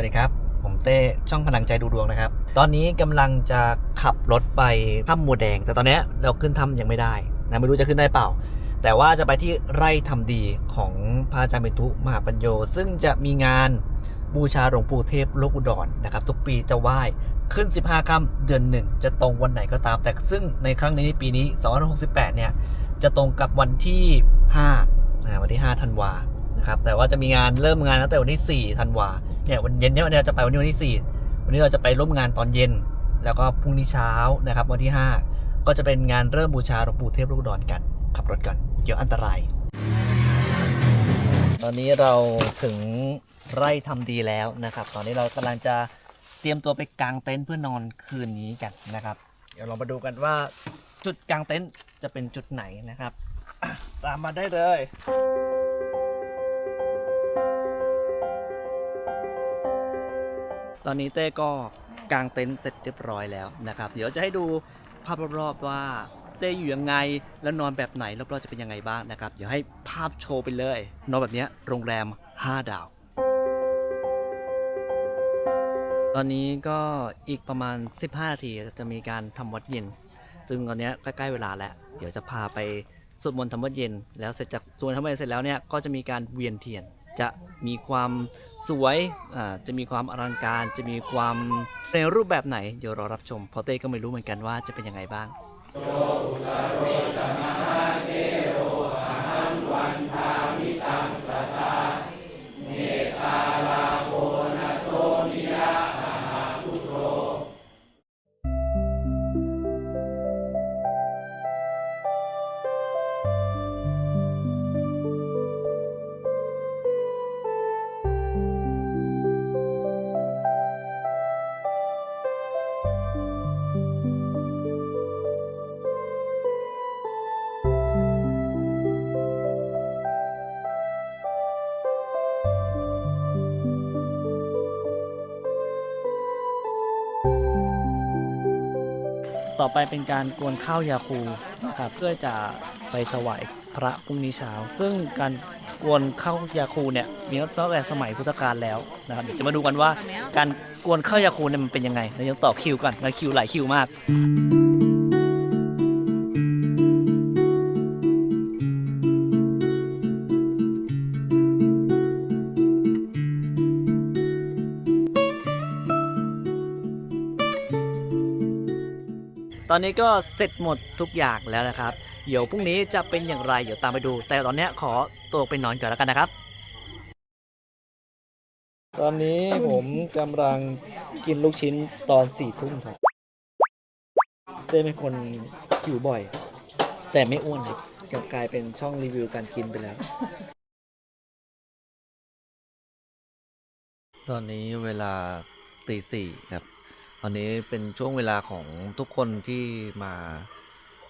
วัสดีครับ ผมเต้ช่องพลังใจดูดวงนะครับ ตอนนี้กำลังจะขับรถไปถ้ำมัวแดง แต่ตอนนี้เราขึ้นถ้ำยังไม่ได้นะไม่รู้จะขึ้นได้เปล่า แต่ว่าจะไปที่ไร่ทำดีของพระอาจารย์เบญทุมหาปัญโย ซึ่งจะมีงานบูชาหลวงปู่เทพโลกอุดรนนะครับ ทุกปีจะไหว้ขึ้น 15ค่ำเดือนหนึ่งจะตรงวันไหนก็ตาม แต่ซึ่งในครั้งนี้ปีนี้2568 เนี่ย จะตรงกับวันที่5นะวันที่5ธันวานะครับแต่ว่าจะมีงานเริ่มงานตั้งแต่วันที่4ธันวา เนี่ยวันเย็นเนี่ยวันนี้เราจะไปวันนี้วันที่4วันนี้เราจะไปร่วมงานตอนเย็น แล้วก็พรุ่งนี้เช้านะครับ วันที่ 5 ก็จะเป็นงานเริ่มบูชาหลวงปู่เทพลูกดอนกัน ขับรถก่อนเดี๋ยวอันตราย ตอนนี้เราถึงไร่ทำดีแล้วนะครับ ตอนนี้เรากำลังจะเตรียมตัวไปกางเต็นท์เพื่อนอนคืนนี้กันนะครับ เดี๋ยวเรามาดูกันว่าจุดกางเต็นท์จะเป็นจุดไหนนะครับ ตามมาได้เลย ตอนนี้เต้ก็กางเต็นท์เสร็จเรียบร้อยแล้วนะครับ เดี๋ยวจะให้ดูภาพรอบๆว่าเต้อยู่ยังไงแล้วนอนแบบไหนรอบๆจะเป็นยังไงบ้างนะครับ เดี๋ยวให้ภาพโชว์ไปเลย นอนแบบเนี้ยโรงแรม 5 ดาว ตอนนี้ก็อีกประมาณ 15 นาทีจะมีการทำวัดเย็น ซึ่งตอนเนี้ยใกล้ๆเวลาแล้ว เดี๋ยวจะพาไปสวดมนต์ทำวัดเย็น แล้วเสร็จจากสวดทำวัดเย็นเสร็จแล้วเนี่ยก็จะมีการเวียนเทียน จะมีความสวยอ่าจะมีความอลังการ จะมีความในรูปแบบไหน เดี๋ยวรอรับชม พอเต้ก็ไม่รู้เหมือนกันว่าจะเป็นยังไงบ้าง ต่อไปเป็นการกวนข้าวยาคูนะครับเพื่อจะไปถวายพระพรุ่งนี้เช้า ซึ่งการกวนข้าวยาคูเนี่ยมีตั้งแต่สมัยพุทธกาลแล้วนะครับเดี๋ยวจะมาดูกันว่า การกวนข้าวยาคูเนี่ยมันเป็นยังไงเรายังต่อคิวกันนะคิวหลายคิวมาก ตอนนี้ก็เสร็จหมดทุกอย่างแล้วนะครับ เดี๋ยวพรุ่งนี้จะเป็นอย่างไรเดี๋ยวตามไปดู แต่ตอนเนี้ยขอตัวไปนอนก่อนแล้วกันนะครับ ตอนนี้ผมกำลังกินลูกชิ้นตอนสี่ทุ่มครับเต้เป็นคนหิวบ่อย แต่ไม่อ้วนครับกลับกลายเป็นช่องรีวิวการกินไปแล้ว ตอนนี้เวลาตีสี่ครับต อันนี้เป็นช่วงเวลาของทุกคนที่มา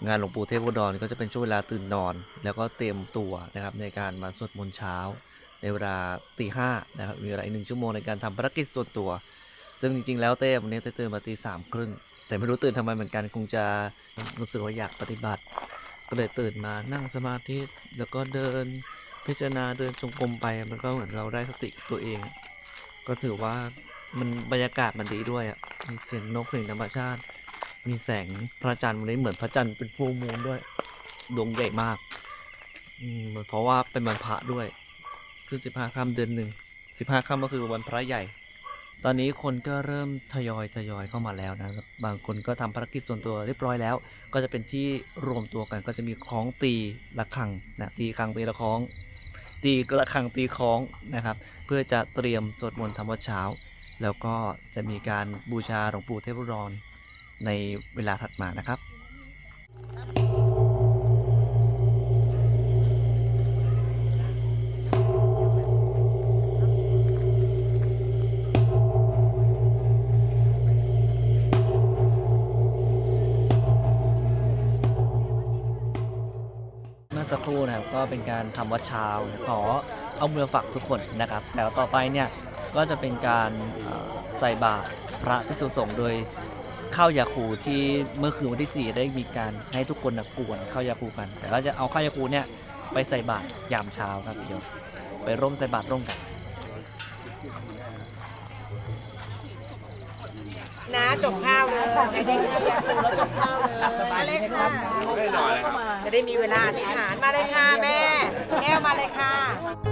งานหลวงปู่เทพอุดรก็จะเป็นช่วงเวลาตื่นนอน แล้วก็เตรียมตัวนะครับในการมาสวดมนต์เช้า ในเวลาตีห้านะครับมีเวลาอีกหนึ่งชั่วโมงในการทำภารกิจส่วนตัว ซึ่งจริงๆแล้วเต้วันนี้เต้ตื่นมาตีสามครึ่งแต่ไม่รู้ตื่นทำไมเหมือนกันคงจะรู้สึกว่าอยากปฏิบัติ ก็เลยตื่นมานั่งสมาธิแล้วก็เดินพิจารณาเดินจงกรมไปมันก็เหมือนเราได้สติตัวเอง ก็ถือว่า มันบรรยากาศมันดีด้วยอะ มีเสียงนกเสียงธรรมชาติ มีแสงพระจันทร์วันนี้เหมือนพระจันทร์เป็นฟูมูลด้วย ดวงใหญ่มาก อืมเพราะว่าเป็นวันพระด้วย คือสิบห้าค่ำเดือนหนึ่ง สิบห้าค่ำก็คือวันพระใหญ่ ตอนนี้คนก็เริ่มทยอยทยอยเข้ามาแล้วนะครับบางคนก็ทำภารกิจส่วนตัวเรียบร้อยแล้ว ก็จะเป็นที่รวมตัวกัน ก็จะมีคล้องตีระฆังนะ ตีคังตีละคล้อง ตีกระฆังตีคล้องนะครับ เพื่อจะเตรียมสวดมนต์ทำวัดเช้า แล้วก็จะมีการบูชาหลวงปู่เทพรอุดรในเวลาถัดมานะครับเมื่อสักครู่นะครับก็เป็นการทำวัดเช้าขอเอาเมือฝากทุกคนนะครับ แต่ต่อไปเนี่ย ก็จะเป็นการใส่บาตรพระพิสุสงฆ์โดยข้าวยาคูที่เมื่อคืนวันที่ 4 ได้มีการให้ทุกคนนะกวนข้าวยาคูกัน แต่ก็จะเอาข้าวยาคูเนี่ยไปใส่บาตรยามเช้าครับเดี๋ยวไปร่วมใส่บาตรร่วมกันจบข้าวเลยใครได้ข้าวยากแล้วจบข้าวเลยมาเลยค่ะจะได้มีเวลาอธิษฐานมาเลยค่ะแม่แก้วมาเลยค่ะ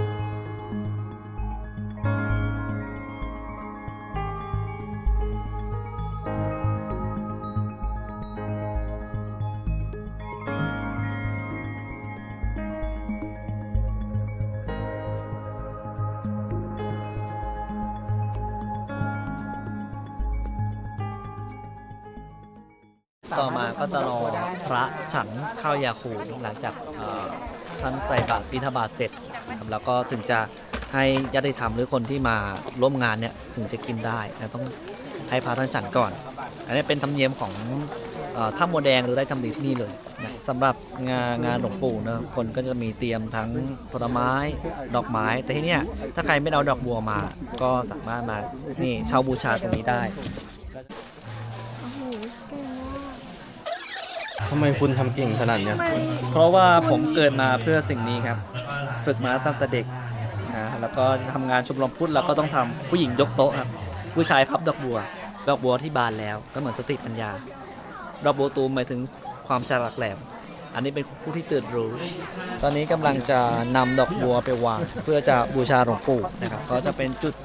ต่อมาก็จะรอพระฉันข้าวยาคูหลังจากท่านใส่บาตรบิณฑบาตเสร็จครับแล้วก็ถึงจะให้ญาติธรรมหรือคนที่มาร่วมงานเนี่ยถึงจะกินได้นะต้องให้พระท่านฉันก่อน อันนี้เป็นธรรมเนียมของเอ่อถ้ำบัวแดงหรือได้ทำดีที่นี่เลยนะสำหรับงานงานหลวงปู่นะคนก็จะมีเตรียมทั้งผลไม้ดอกไม้แต่ที่นี่ถ้าใครไม่เอาดอกบัวมา ก็สามารถมานี่เช่าบูชาตรงนี้ได้ ทำไมคุณทำเก่งขนาดเนี้ยเพราะว่าผมเกิดมาเพื่อสิ่งนี้ครับ ฝึกมาตั้งแต่เด็กนะแล้วก็ทำงานชมรมพุทธเราก็ต้องทำผู้หญิงยกโต๊ะครับ ผู้ชายพับดอกบัว ดอกบัวที่บานแล้วก็เหมือนสติปัญญา ดอกบัวตูมหมายถึงความฉลาดแหลม อันนี้เป็นผู้ที่ตื่นรู้ ตอนนี้กำลังจะนำดอกบัวไปวาง เพื่อจะบูชาหลวงปู่นะครับก็จะเป็นจุด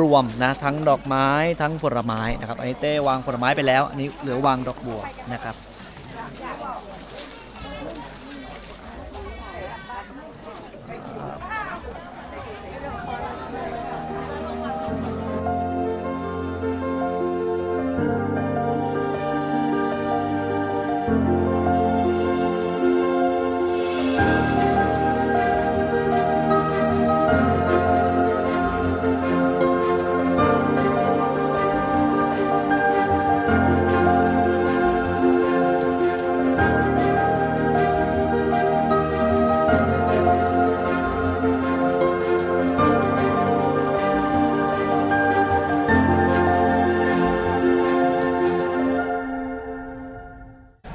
รวมนะทั้งดอกไม้ทั้งผลไม้นะครับอันนี้เต้วางผลไม้ไปแล้ว อันนี้เหลือวางดอกบัวนะครับ Yeah.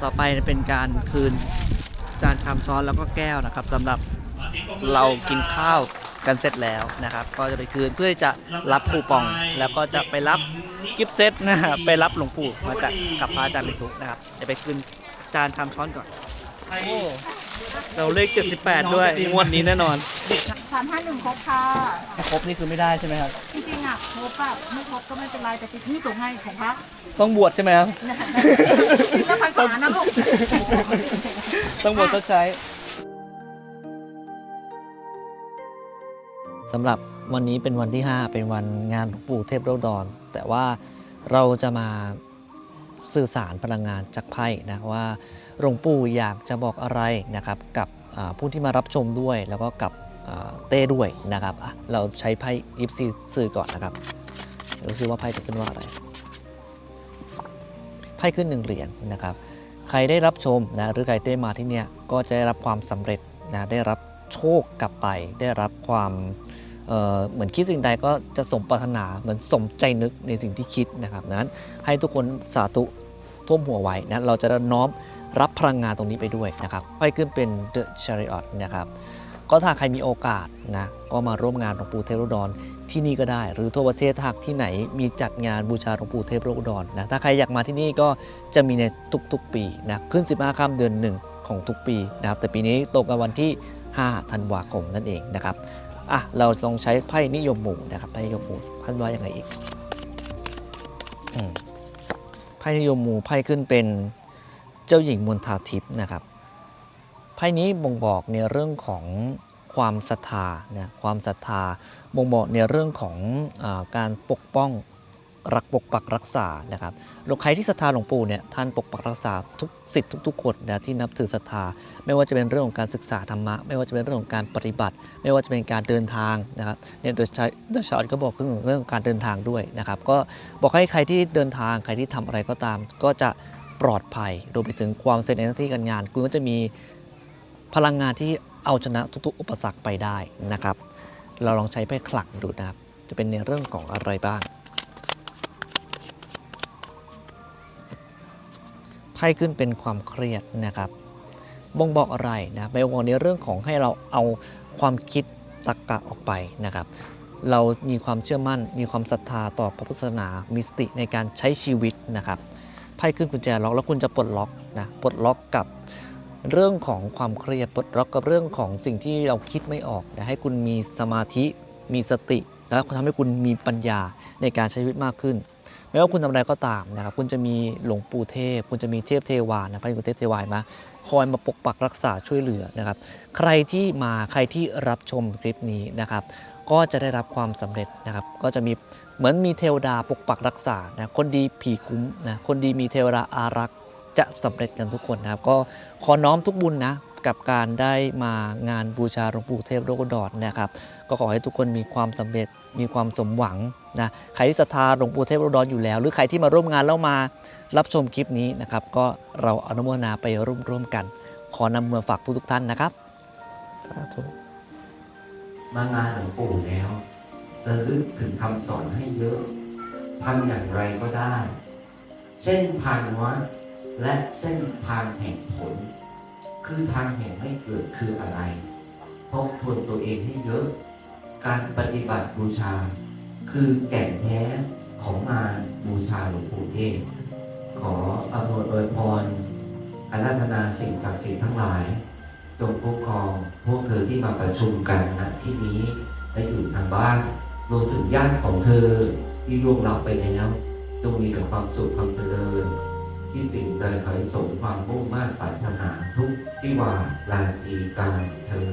ต่อไปเป็นการคืนจานชามช้อนแล้วก็แก้วนะครับสำหรับเรากินข้าวกันเสร็จแล้วนะครับ ก็จะไปคืนเพื่อจะรับคูปอง แล้วก็จะไปรับกิฟต์เซตนะครับไปรับหลวงปู่มาจากกับพระอาจารย์เป็นทุกข์นะครับจะไปคืนจานชามช้อนก่อนโอ้เราเลข 78 ด้วยงวดนี้แน่นอน สามห้าหนึ่งครบค่ะ ครบนี่คือไม่ได้ใช่ไหมครับ จ ริงๆอะครบอะไม่ครบก็ไม่เป็นไรแต่ติดที่สูงให้ของพระ ต้องบวชใช่ไหมครับแล้วภาษานะลูก ต้องบวชชดใช้สำหรับวันนี้เป็นวันที่ 5 เป็นวันงานหลวงปู่เทพโรดอน แต่ว่าเราจะมาสื่อสารพลังงานจากไพ่นะว่าหลวงปู่อยากจะบอกอะไรนะครับกับอ่าผู้ที่มารับชมด้วยแล้วก็กับอ่า เต้ด้วยนะครับเราใช้ไพ่ยิปซีสื่อก่อนนะครับเดี๋ยวดูซิว่าไพ่จะขึ้นว่าอะไรไพ่ขึ้นหนึ่งเหรียญนะครับ ใครได้รับชมนะหรือใครได้มาที่เนี่ยก็จะได้รับความสำเร็จนะได้รับโชคกลับไป ได้รับความเเหมือนคิดสิ่งใดก็จะสมปรารถนาเหมือนสมใจนึกในสิ่งที่คิดนะครับนั้นให้ทุกคนสาธุท่วมหัวไว้นะเราจะน้อมรับพลังงานตรงนี้ไปด้วยนะครับไพ่ขึ้นเป็น The Chariot นะครับ ก็ถ้าใครมีโอกาสนะก็มาร่วมงานหลวงปู่เทพโรดอนที่นี่ก็ได้ หรือทั่วประเทศถ้าหากที่ไหนมีจัดงานบูชาหลวงปู่เทพโรดอนนะถ้าใครอยากมาที่นี่ก็จะมีในทุกๆปีนะขึ้น 15ค่ำเดือน1ของทุกปีนะครับแต่ปีนี้ตรงกับวันที่ 5 ธันวาคมนั่นเองนะครับอะเราลองใช้ไพ่นิยมหมู่นะครับไพ่นิยมหมู่ท่านว่ายังไงอีกไพ่นิยมหมู่ไพ่ขึ้นเป็นเจ้าหญิงมณฑาทิพย์นะครับ ไพ่นี้บ่งบอกในเรื่องของความศรัทธานะความศรัทธาบ่งบอกในเรื่องของอการปกป้องรักปกปักรักษานะครับหลวงใครที่ศรัทธาหลวงปู่เนี่ยท่านปกปักรักษาทุกสิทธิ์ทุกๆคนนะที่นับถือศรัทธา ไม่ว่าจะเป็นเรื่องของการศึกษาธรรมะ ไม่ว่าจะเป็นเรื่องของการปฏิบัติ ไม่ว่าจะเป็นการเดินทางนะครับเนี่ยเดอะชาร์ก็บอกเรื่องเรื่องของการเดินทางด้วยนะครับ ก็บอกให้ใครที่เดินทางใครที่ทำอะไรก็ตาม ก็จะปลอดภัยรวมไปถึงความเสร็จในหน้าที่การงาน คุณก็จะมี พลังงานที่เอาชนะทุกๆ อุปสรรคไปได้นะครับ เราลองใช้ไพ่ขลังดูนะครับ จะเป็นในเรื่องของอะไรบ้างไพ่ขึ้นเป็นความเครียดนะครับ บ่งบอกอะไรนะบ่งบอกในเรื่องของให้เราเอาความคิดตรรกะออกไปนะครับ เรามีความเชื่อมั่น มีความศรัทธาต่อพระพุทธศาสนา มีสติในการใช้ชีวิตนะครับ ไพ่ขึ้นกุญแจล็อกแล้วคุณจะปลดล็อกนะ ปลดล็อกกับ เรื่องของความเครียดปลดล็อกกับเรื่องของสิ่งที่เราคิดไม่ออกนะให้คุณมีสมาธิ มีสติ แล้วทำให้คุณมีปัญญาในการใช้ชีวิตมากขึ้นไม่ว่าคุณทำอะไรก็ตามนะครับ คุณจะมีหลวงปู่เทพ คุณจะมีเทพเทวานะพระกุเทพเทวามาคอยมาปกปักรักษาช่วยเหลือนะครับ ใครที่มาใครที่รับชมคลิปนี้นะครับ ก็จะได้รับความสำเร็จนะครับ ก็จะมีเหมือนมีเทวดาปกปักรักษานะคนดีผีคุ้มนะคนดีมีเทวดาอารักษ์ จะสำเร็จกันทุกคนนะครับ ก็ขอน้อมทุกบุญนะกับการได้มางานบูชาหลวงปู่เทพโลกดอนนะครับ ก็ขอให้ทุกคนมีความสำเร็จมีความสมหวังนะใครที่ศรัทธาหลวงปู่เทพโลกดอนอยู่แล้ว หรือใครที่มาร่วมงานแล้วมารับชมคลิปนี้นะครับ ก็เราอนุโมทนาไปร่วมๆกัน ขอนำมาฝากทุกๆท่านนะครับสาธุมางานหลวงปู่แล้วระลึกถึงคำสอนให้เยอะทำอย่างไรก็ได้เส้นทางวัด และเส้นทางแห่งผล คือทางแห่งไม่เกิดคืออะไรทบทวนตัวเองให้เยอะ การปฏิบัติบูชา คือแก่นแท้ของงานบูชาหลวงปู่เทพขออำนวยอวยพรอาราธนาสิ่งศักดิ์สิทธิ์ทั้งหลายจงคุ้มครองพวกเธอที่มาประชุมกันณที่นี้และอยู่ทางบ้านรวมถึงญาติของเธอที่ร่วงลับไปแล้วจงมีแต่ความสุขความเจริญ ที่สิ่งใดขอให้สมความมุ่งมั่นปรารถนาทุกที่ว่าลาตีการเธอ